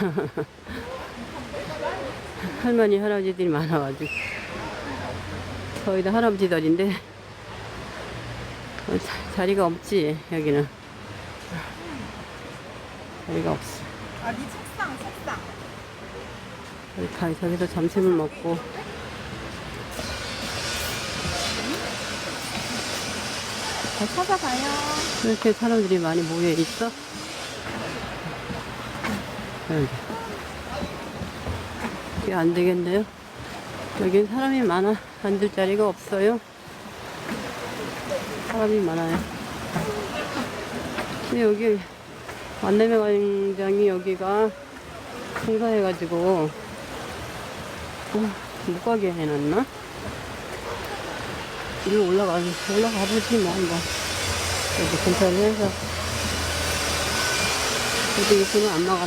할머니, 할아버지들이 많아가지고. 거의 다 할아버지들인데, 어, 자- 자리가 없지, 여기는. 자리가 없어. 아니 책상 책상 여기 가, 저기서 점심을 먹고. 더 찾아봐요 이렇게 사람들이 많이 모여 있어? 여기. 이게 안 되겠네요. 여긴 사람이 많아. 앉을 자리가 없어요. 사람이 많아요. 근데 여기 만남의 광장이 여기가封사해가지고 어, 못 가게 해놨나? 일로 올라가 올라가 보지 뭐 한번. 여기 근처에 해서 여기 있으면 안 나가.